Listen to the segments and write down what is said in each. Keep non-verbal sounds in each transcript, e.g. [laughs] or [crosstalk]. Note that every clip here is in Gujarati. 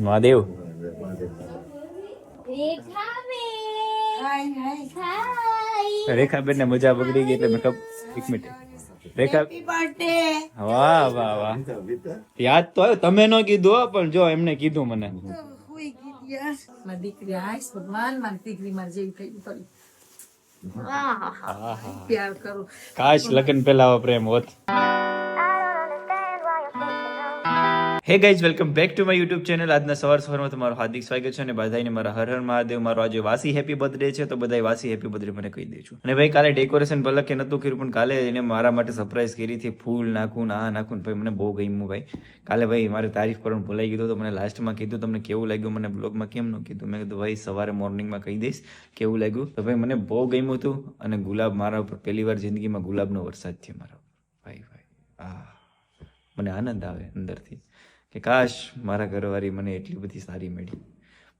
મહાદેવ? મહાદેવ રેખાબેન. ને મજા બગડી ગઈ એટલે એક મિનિટ. રેખા વાહ વાહ વાહ. યાદ તો આવ્યો. તમે નો કીધું પણ જો એમને કીધું મને. દીકરી આઈશ ભગવાન મારી દીકરી મારી જેવી થઈ પડી. પ્યાર કરું. કાશ લગ્ન પેલા પ્રેમ હોત. Hey guys welcome back to my YouTube channel આજના સવાર સવારમાં તમારું હાર્દિક સ્વાગત છે અને બધાને મારા હર હર મહાદેવ, મારો આજે વાસી હેપી બર્થડે છે, તો બધાય વાસી હેપી બર્થડે મને કહી દેજો. અને ભાઈ, કાલે ડેકોરેશન પલકે નતું કર્યું, પણ કાલે એને મારા માટે સરપ્રાઈઝ કરી હતી. ફૂલ નાખું આ નાખું ભાઈ, મને બહુ ગમ્યું ભાઈ. કાલે ભાઈ મારે તારીફ કરવાનું ભૂલાઈ ગયું તો મને લાસ્ટમાં કીધું, તમને કેવું લાગ્યું, મને બ્લોગમાં કેમ ન કીધું? મેં કીધું, ભાઈ, સવારે મોર્નિંગમાં કહી દઈશ, કેવું લાગ્યું? તો ભાઈ, મને બહુ ગમ્યું હતું અને ગુલાબ મારા ઉપર પહેલી વાર જિંદગીમાં ગુલાબનો વરસાદ થયો મારા ભાઈ ભાઈ આ મને આનંદ આવે અંદરથી. કે કાશ મારા ઘરવાળી મને એટલી બધી સારી મળી.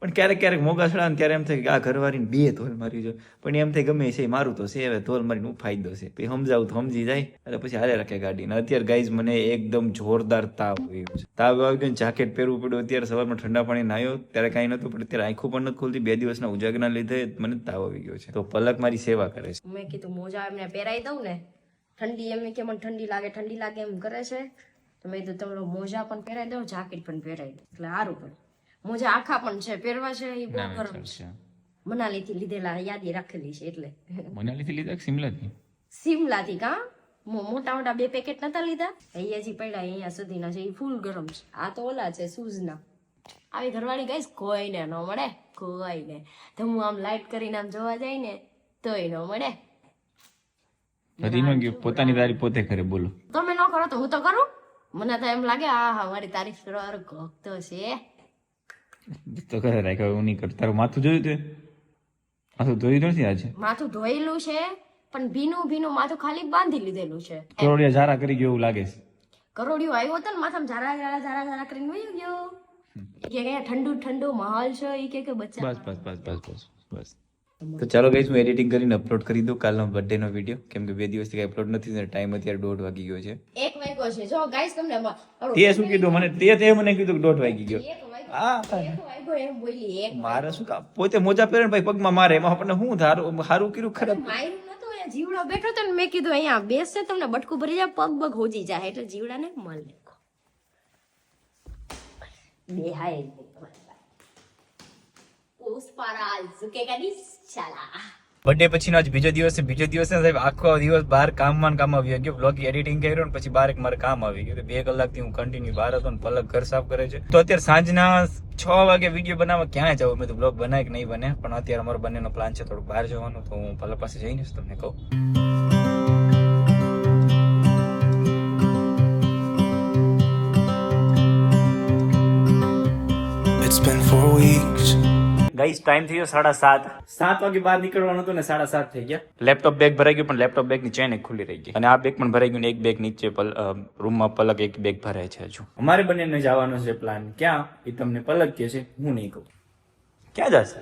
પણ ક્યારેક ક્યારેક મોગા સડા ને ત્યારે એમ થાય કે આ ઘરવાળીને બે ધોલ મારી જો પણ એમ થાય ગમે છે મારું તો છે, હવે ધોલ મારીને હું ફાયદો છે. પછી સમજાવું તો સમજી જાય. એટલે પછી હારે રાખે ગાડી ને અત્યારે ગાઈઝ મને એકદમ જોરદાર તાવ આવ્યો છે. તાવ આવી ગયો જાકેટ પહેરવું પડ્યું. અત્યારે સવારમાં ઠંડા પાણી નાયો ત્યારે કાંઈ નહોતું, પણ અત્યારે આંખો પણ નથી ખુલતી. બે દિવસના ઉજાગરના લીધે મને તાવ આવી ગયો છે. તો પલક મારી સેવા કરે છે. મેં કીધું મોજા એમને પહેરાઈ દઉં ને. ઠંડી એમને કે મને ઠંડી લાગે ઠંડી લાગે એમ કરે છે. તો મેં કીધું તમે મોજા પણ પહેરાવી દઉં જાકેટ પણ પહેરાવી દઉં. એટલે સારું પણ મોજા આખા પણ છે પહેરવા છે એ બહુ ગરમ છે. મનાલીથી લીધેલા યાદી રાખેલી છે એટલે. મનાલીથી લીધા સિમલાથી? સિમલાથી કા? મોટા મોટા બે પેકેટ નતા લીધા? અહીંયા જે પડ્યા અહીંયા સુધીના છે એ ફૂલ ગરમ છે. આ તો ઓલા છે શૂઝના. આવી ઘરવાળી ગઈશ કોઈને ન મળે કોઈને. તો હું આમ લાઈટ કરીને આમ જોવા જાય ને તોય ન મળે. હરી પોતાની તારી પોતે કરે બોલો. તમે ન કરો તો હું તો કરું. મને તો એમ લાગે આ હા મારી તારીફ કરવાનો ભક્તો છે તો કરે રાખ્યો હું નહીં કરું તારું માથું જોયું તે માથું જોયું નથી આજે માથું ધોયેલું છે પણ ભીનું ભીનું માથું ખાલી બાંધી લીધેલું છે કરોડિયા ઝારા કરી ગયો એવું લાગે છે કરોડિયો આવ્યો હતો ને માથામાં ઝારા ઝારા ઝારા ઝારા કરીને વહી ગયો કે ઠંડુ ઠંડુ માહોલ છે એ કે કે બચ્ચા બસ બસ બસ બસ બસ બસ તો ચાલો ગઈશ હું એડિટિંગ કરીને અપલોડ કરી દઉં કાલનો બર્થડે નો વીડિયો કેમ કે બે દિવસથી કઈ અપલોડ નથી ને ટાઈમ અત્યારે દોઢ વાગી ગયો છે. એક વાગ્યો છે. જો ગાઈસ તમને તે શું કીધું? મને તે તે મને કીધું કે દોઢ વાગી ગયો. હા. મારે શું કામ? પોતે મોજા પહેરે ભાઈ પગમાં મારે એમાં આપણને શું સારું હારું કર્યું ખરાબ? જીવડો બેઠો તો મેં કીધું અહીંયા બેસશે તમને બટકું ભરી જાય પગ બગ હોજી જાય એટલે જીવડાને મળ લેખો બે હાય પુષ્પરાજ ઝુકેગા ની શાલા બર્થડે પછીનો આજ બીજો દિવસ છે. બીજો દિવસ ને સાહેબ આખો દિવસ બહાર કામમાં કામ આવી ગયો બ્લોગ એડિટિંગ કર્યો ને પછી બહાર એક મારે કામ આવી ગયું. તો બે કલાકથી હું કન્ટિન્યુ બહાર હતો ને પલક ઘર સાફ કરે છે. તો અત્યારે સાંજના છ વાગે વીડિયો બનાવવા ક્યાં જવું મેં તો બ્લોગ બનાય કે નહીં બને. પણ અત્યારે અમારો બંનેનો પ્લાન છે થોડું બહાર જવાનું. તો હું પલક પાસે જઈને જ તમને કહું. It's been four weeks. Guys time થયો સાડા સાત. સાત વાગે બહાર નીકળવાનું હતું ને સાડા સાત થઈ ગયા. લેપટોપ બેગ ભરાઈ ગયું પણ લેપટોપ બેગની ચેન એક ખુલ્લી રહી ગઈ. અને આ બેગ પણ ભરાઈ ગયું ને એક બેગ નીચે રૂમમાં પલક એક બેગ ભરાય છે હજુ. અમારે બંનેને જવાનો છે પ્લાન ક્યાં? એ તમને પલક કે છે હું નહીં કહું. ક્યાં જશે?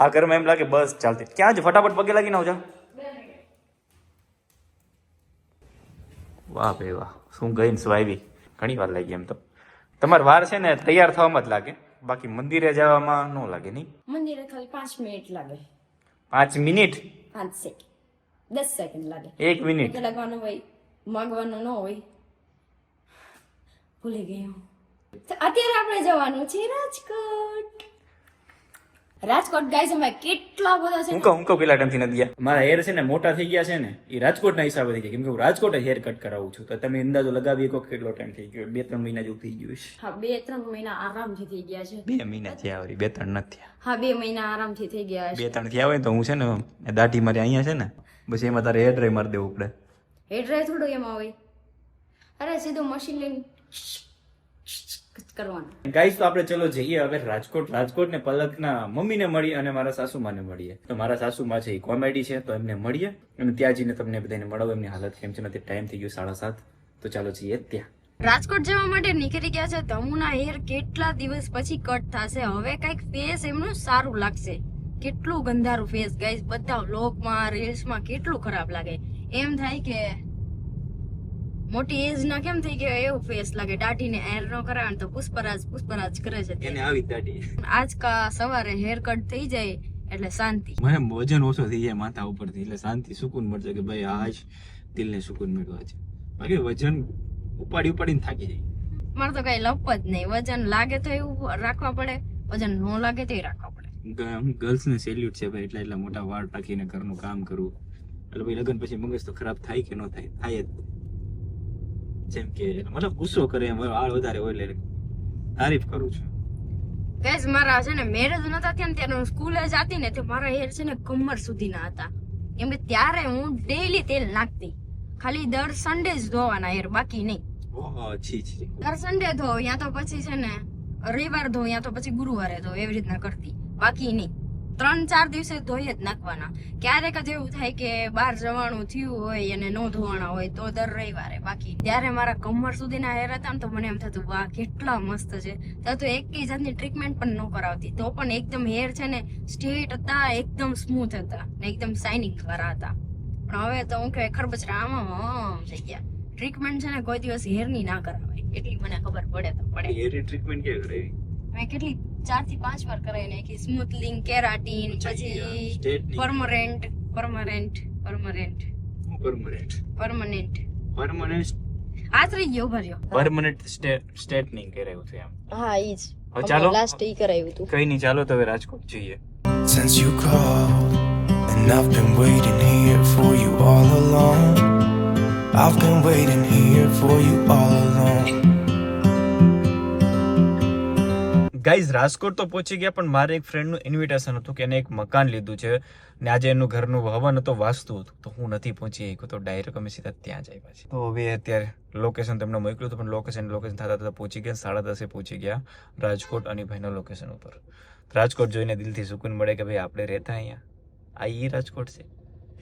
આ ઘરમાં એમ લાગે બસ ચાલતી. ક્યાં જ ફટાફટ પગે લાગી ના જા વાહ ભાઈ વાહ શું ગઈ સ્વાઈવી ઘણી વાર લાગી એમ તો. તમારે વાર છે ને તૈયાર થવામાં જ લાગે. બાકી મંદિરે જવામાં ન લાગે નહીં? મંદિરે ખાલી પાંચ મિનિટ લાગે. પાંચ મિનિટ? પાંચ સેકન્ડ દસ સેકન્ડ લાગે. એક મિનિટ. લગવાનું હોય માગવાનું ન હોય. ભૂલી ગઈ હું. અત્યારે આપણે જવાનું છે રાજકોટ. રાજકોટ ગાઈઝ અમે કેટલા બધા છે? હું કહું કહું કેટલા ટાઈમથી નથી ગયા? મારા હેર છે ને મોટા થઈ ગયા છે ને એ રાજકોટના હિસાબે થઈ ગયા. કેમ કે હું રાજકોટ હેર કટ કરાવું છું. તો તમે અંદાજો લગાવી શકો કેટલો ટાઈમ થઈ ગયો. બે ત્રણ મહિના જેવું થઈ ગયું છે હા બે ત્રણ મહિના આરામથી થઈ ગયા છે. બે મહિના થયા વળી બે ત્રણ નથી હા બે મહિના આરામથી થઈ ગયા છે બે ત્રણ થયા હોય તો હું છે ને દાઢી મારી અહીંયા છે ને બસ એમાં તારે હેર ડ્રાય મારી દેવું પડે. હેર ડ્રાય થોડું એમાં હોય. અરે સીધું મશીન લઈને. કરવાનું. ગાઈસ તો આપણે ચલો જઈએ હવે રાજકોટ. રાજકોટ ને પલકના મમ્મીને મળીએ અને મારા સાસુમાને મળીએ. તો મારા સાસુમાં છે એ કોમેડી છે તો એમને મળીએ અને ત્યાં જઈને તમને બધાને મળો એમની હાલત કેમ છે? નથી ટાઈમ થઈ ગયો સાડા સાત. તો ચાલો જઈએ ત્યાં. રાજકોટ જવા માટે નીકળી ગયા છે. તમુના હેર કેટલા દિવસ પછી કટ થશે? હવે કંઈક ફેસ એમનું સારું લાગશે. કેટલું ગંધારું ફેસ ગાઈસ બધા વ્લોગમાં રીલ્સમાં કેટલું ખરાબ લાગે? એમ થાય કે મોટી એજ ના કેમ થઈ ગયા? એવું ફેસ લાગે. દાઢીને એર નો કરાવે તો પુષ્પરાજ પુષ્પરાજ કરે છે એને આવી દાઢી. આજ કા સવારે હેર કટ થઈ જાય એટલે શાંતિ. મને વજન ઓછો થઈ જાય માથા ઉપરથી એટલે શાંતિ સુકૂન મળશે કે ભાઈ આજ દિલને સુકૂન મળવા છે. બાકી વજન ઉપાડી ઉપાડીને થાકી જાય. મારે તો કઈ લપ જ નહીં. વજન લાગે તો એવું રાખવા પડે. વજન ન લાગે તો રાખવા પડે. ગર્લ્સને સેલ્યુટ છે ભાઈ એટલા એટલા મોટા વાળ રાખીને ઘરનું કામ કરવું. એટલે ભાઈ લગ્ન પછી મગજ તો ખરાબ થાય કે ન થાય? થાય જ. જેમ કે મતલબ ગુસ્સો કરે એમ વાળ વધારે હોય એટલે તારીફ કરું છું. ગેસ મારા છે ને મેરેજ નતા થયા ને ત્યારે હું સ્કૂલે જતી ને તો મારા હેર છે ને કમર સુધીના હતા. એમ કે ત્યારે હું ડેઈલી તેલ નાખતી. ખાલી દર સન્ડે જ ધોવાના હેર બાકી નહીં. દર સન્ડે ધો યા તો પછી છે ને રવિવાર ધો યા તો પછી ગુરુવારે ધો એવી રીતના કરતી. બાકી નહીં. ત્રણ ચાર દિવસે ધોઈ જ નાખવાના. ક્યારેક જ એવું થાય કે બહાર જવાનું થયું હોય અને ન ધોવાના હોય તો દર રવિવારે બાકી. ત્યારે મારા કમર સુધીના હેર હતા ને તો મને એમ થતું વાહ કેટલા મસ્ત છે. તો તો એક જાતની ટ્રીટમેન્ટ પણ ન કરાવતી. તો પણ એકદમ હેર છે ને સ્ટ્રેટ હતા એકદમ સ્મૂથ હતા ને એકદમ શાઇનિંગ વાળા હતા. પણ હવે તો હું કે ખરબચરા આમાં હમ થઈ ગયા. ટ્રીટમેન્ટ છે ને કોઈ દિવસ હેરની ના કરાવાય. એટલી મને ખબર પડે તો પડે. હેર ટ્રીટમેન્ટ કેવી કરાવી મેં કેટલી ચારથી પાંચ વાર કરાવી નાખી સ્મૂથલિંગ કેરાટીન પછી સ્ટેટની permanent permanent permanent permanent permanent permanent આ થઈ ગયો ભર્યો. પરમનન્ટ સ્ટેટનિંગ કરાયું છે એમ. હા ઈ જ. ચાલો. લાસ્ટ ઈ કરાવ્યું હતું. કઈ નહીં ચાલો તો હવે રાજકોટ જઈએ. Since you called, and I've been waiting here for you all along. I've been waiting here for you all along. Guys Rajkot તો પહોંચી ગયા, પણ મારે એક ફ્રેન્ડનું ઇન્વિટેશન હતું કે એને એક મકાન લીધું છે ને આજે એનું ઘરનું હવન હતો, વાસ્તુ હતું. તો હું નથી પહોંચી શક્યો, તો ડાયરેક્ટ અમે સીધા ત્યાં જ આવ્યા છીએ. તો હવે અત્યારે લોકેશન તમને મોકલ્યું હતું, પણ લોકેશન લોકેશન થતા થતાં પહોંચી ગયા, સાડા દસે પહોંચી ગયા રાજકોટ અનિભાઈના લોકેશન ઉપર. રાજકોટ જોઈને દિલથી સુકૂન મળે કે ભાઈ આપણે રહેતા અહીંયા. આ એ રાજકોટ છે.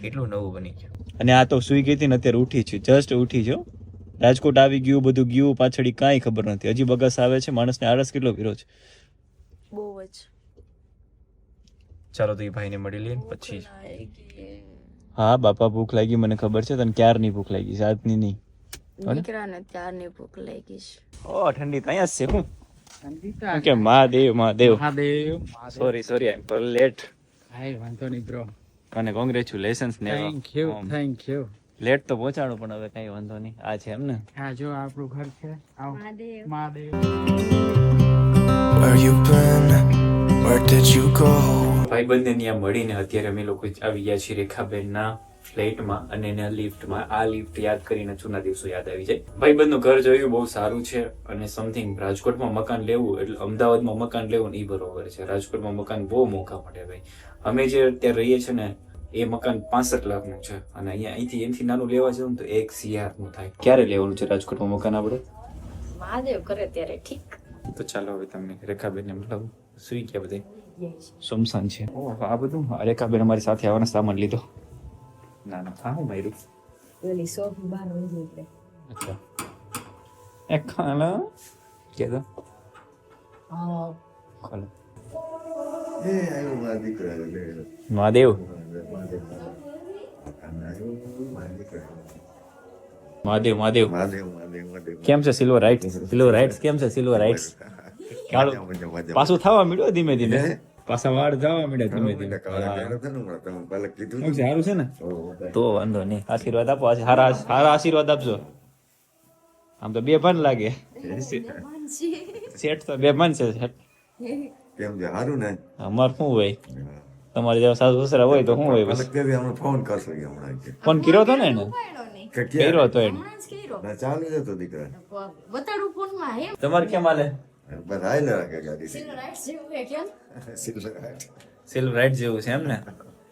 કેટલું નવું બની ગયું. અને આ તો સુઈ ગઈ હતી ને અત્યારે ઉઠી છે જસ્ટ ઉઠી છો. રાજકોટ આવી ગયું બધું ગયું પાછળી કાંઈ ખબર નથી. હજી બગસ આવે છે માણસને આળસ કેટલો પીરો છે? બહુ જ. ચાલો તો એ ભાઈને મળી લઈએ પછી. હા બાપા ભૂખ લાગી મને ખબર છે તને ક્યારની ભૂખ લાગી? છે આજની નહીં દીકરાને ત્યારની ભૂખ લાગી છે. ઓ ઠંડી તો અહીંયા છે હું? કે Mahadev Mahadev. Sorry sorry I પર લેટ હાય વાંધો નહીં બ્રો અને કોંગ્રેચ્યુલેશન્સ ને thank you thank you late તો પહોંચાડો પણ હવે કઈ વાંધો નહીં. આ છે એમ ને હા જો આપણું ઘર છે. આવો. Mahadev. Mahadev. Where you been? Where did you go? ભાઈબંધને ત્યાં મળીને અત્યારે અમે લોકો આવી ગયા છીએ રેખાબેનના ફ્લેટમાં અને એના લિફ્ટમાં. આ લિફ્ટ યાદ કરીને જૂના દિવસો યાદ આવી જાય. ભાઈબંધનું ઘર જોયું બહુ સારું છે અને સમથિંગ રાજકોટમાં મકાન લેવું એટલે અમદાવાદમાં મકાન લેવું ને એ બરોબર છે. રાજકોટમાં મકાન બહુ મોંઘા મળે ભાઈ. અમે જે અત્યારે રહીએ છીએ ને એ મકાન પાસઠ લાખનું છે. અને અહીંયા અહીંથી એનાથી નાનું લેવા જવું ને તો એક સીઆરનું થાય. ક્યારે લેવાનું છે રાજકોટમાં મકાન આપણે? મહાદેવ કરે ત્યારે ઠીક. તો ચાલો હવે તમને રેખાબેન મતલબ સુઈ ગયા બધે. સુમસાન છે. ઓહ આ બધું? રેખાબેન અમારી સાથે આવવાનો સામાન લીધો. ના ના હા હું માર્યું? પેલી સોફી બહાર વહી એટલે. અચ્છા. એ ખાના? કે તો? હા. ખોલો એ આવ્યો મારા દીકરા લે. મહાદેવ? મહાદેવ મહાદેવ. કેમ છે સિલ્વર રાઈટ સિલ્વર રાઈટ કેમ છે સિલ્વર રાઈટ. પાછું થવા મળ્યો ધીમે ધીમે. પાછા વાળ જવા મળ્યા ધીમે ધીમે. કીધું સારું છે ને? તો વાંધો નહીં. આશીર્વાદ આપો. સારા સારા આશીર્વાદ આપજો. આમ તો બે ભાન લાગે શેઠ તો બે ભાન છે શેઠ. કેમ છે? સારું ને? અમાર શું હોય? તમારે જેવા સાસુ સસરા હોય તો શું હોય બસ? હમણાં ફોન કરશો કે હમણાં કે. ફોન કર્યો હતો ને એને? કે કર્યો? હતો એને? ના ચાલુ જ હતો દીકરા. બતાડું ફોનમાં હે તમારે કેમ હાલે? બસ ન રાખે ગાડી. રાઈટ જેવું હે કેમ? સિલ્વર હાટ. સિલ્વર રાઈટ જેવું છે એમ ને?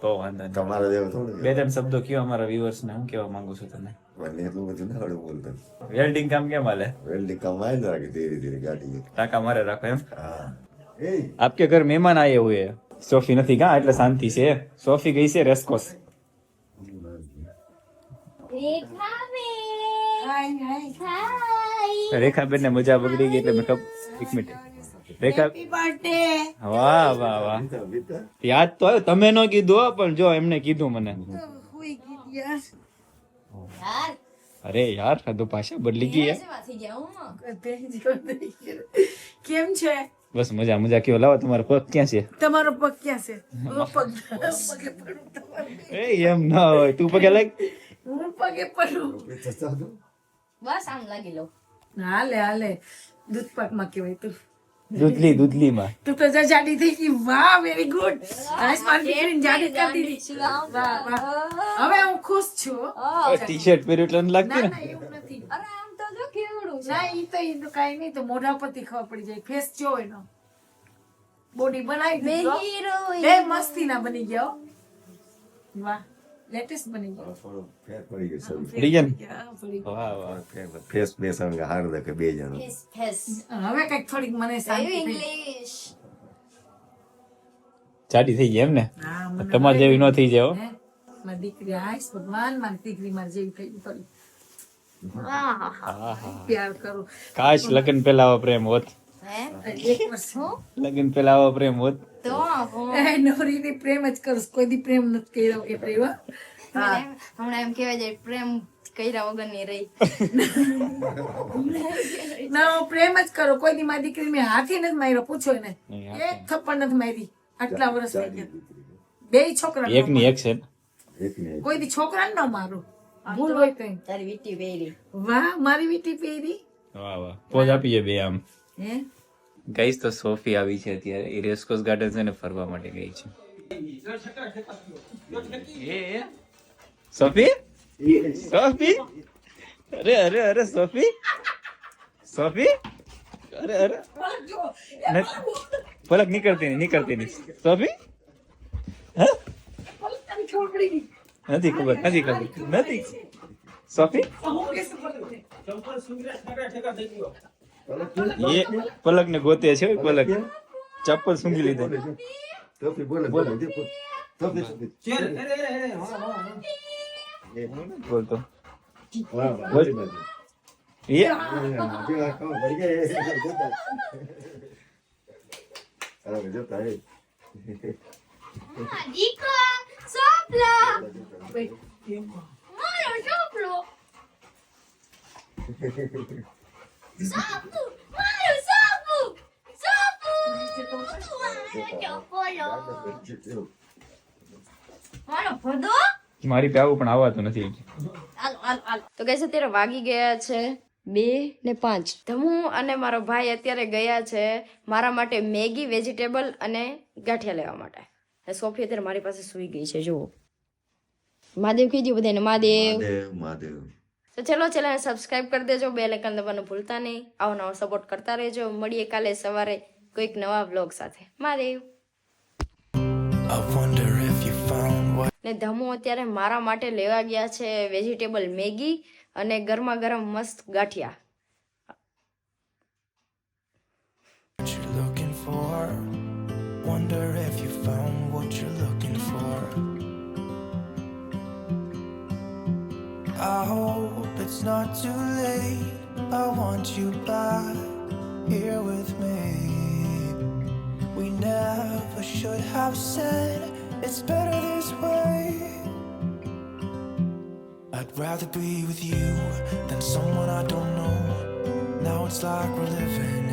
તો વાંધો નહીં. તમારા જેવું થોડું બે ત્રણ શબ્દો કયો અમારા વ્યુઅર્સ ને હું કેવા માંગુ છું તમે મને એટલું બધું ના આવડે બોલતા. વેલ્ડિંગ કામ કેમ હાલે? વેલ્ડિંગ કામ હાલે રાખે ધીરે ધીરે ગાડી. ટાંકા મારે રાખો એમ? હા. એ. આપકે ઘર મહેમાન આયે હુએ? હૈ. સોફી નથી કા? એટલે શાંતિ છે. સોફી ગઈ છે રેસકોસ રેખાબેન. ને મજા બગડી ગઈ એટલે મેં કપ એક મિનિટ. રેખા વાહ વાહ વાહ. યાદ તો આવ્યો. તમે ન કીધું પણ જો એમને કીધું મને. અરે યાર તો ભાષા બદલી ગઈ યાર જેવા થઈ ગયા હું. કેમ છે? બસ મજા મજા. કેવો લાવો તમારો પગ ક્યાં છે? તમારો પગ ક્યાં છે? [laughs] પગ પગે પડું એ એમ ના હોય. તું પગે લાગ. હું પગે પડું. બસ આમ લાગી લો. હાલે હાલે. દૂધ પાકમાં કેવાય તું. દૂધલી દૂધલી માં તું તો જા જાડી થઈ ગઈ. વાહ વેરી ગુડ આસમાન મારી દીકરીને જાડી કરી દીધી વાહ વાહ. હવે હું ખુશ છું. ટી શર્ટ પહેર્યું એટલે લાગતું ને? ના ને ના એવું નથી અરે આમ તો જો કેવડું છે ના ઈ તો ઈ તો કાંઈ નહીં તો મોઢા પરથી ખબર પડી જાય. ફેસ જો એનો. બોડી બનાવી દીધો. એ મસ્તી ના બની ગયો વાહ લેટેસ્ટ બની ગયો. થોડો ફેર પડી ગયો પડી ગયા ને હા, ગયો. વાહ વાહ ફેસ બેસ અંગે હાર દેખે બે જણ. Face face. હવે કંઈક થોડીક મને સારી ઇંગ્લિશ જાડી થઈ. ગઈ એમ ને? તમારે જેવી ન થઈ જાય હો. હે? મારી દીકરી આઈશ ભગવાન મારી દીકરી મારી જેવી થઈ ગઈ કાશ લગ્ન પેલા આવો પ્રેમ હોત. લગ્ન પેલા આવો પ્રેમ હોત. તો હું પ્રેમ જ કરું. કોઈ દી પ્રેમ નથી કર્યો કે પ્રેમ. હમણાં એમ કહેવાય જાય પ્રેમ કર્યા વગરની રહી. ના પ્રેમ જ કરો. કોઈ દી મારી દીકરી મેં હાથી નથી માર્યો પૂછો ને એક થપ્પડ નથી મારી. આટલા વર્ષ બે છોકરા એક ની? એક. છે. કોઈ દી છોકરા ન મારું. ભૂલ હોય કઈ. તારી વીટી પહેરી. વાહ મારી વીટી પહેરી? વાહ વાહ. પોઝ આપીએ બે આમ. હે? ગઈશ તો સોફી આવી છે અત્યારે. એ રેસકોસ ગાર્ડન છે ને ફરવા માટે ગઈ છે. સોફી? સોફી? અરે અરે અરે સોફી? સોફી? અરે અરે. પલક નીકળતી નહીં નીકળતી નહીં. સોફી? હા? નથી ખબર નથી ખબર. નથી. સોફી? એ પલક ને ગોતે છે પલક. ચપ્પલ સૂંઘી લીધા. ટોપી બોલે. બોલે ટોપી ટોપી બોલતો વાહ [laughs] વાહ બોલ. soplo! ¡Sopu! એ sopu! ¡Sopu! મારો ભદો મારી પ્યાવું પણ આવતું નથી હાલો હાલો હાલો તો કઈ અત્યારે વાગી ગયા છે બે ને પાંચ હું અને મારો ભાઈ અત્યારે ગયા છે મારા માટે મેગી વેજીટેબલ અને ગાંઠિયા લેવા માટે અને સોફી અત્યારે મારી પાસે સુઈ ગઈ છે જુઓ મહાદેવ કીધું બધાને મહાદેવ મહાદેવ તો ચલો ચેનલ સબસ્ક્રાઇબ કરી દેજો બે લેકન દબાવવાનું ભૂલતા નહીં આવો નવો સપોર્ટ કરતા રહેજો મળીએ કાલે સવારે કોઈક નવા બ્લોગ સાથે Mahadev I wonder if you found what ને ધમુ અત્યારે મારા માટે લેવા ગયા છે વેજીટેબલ મેગી અને ગરમા ગરમ મસ્ત ગાંઠિયા. I hope it's not too late. I want you back here with me. We never should have said it's better this way. I'd rather be with you than someone I don't know. Now it's like we're living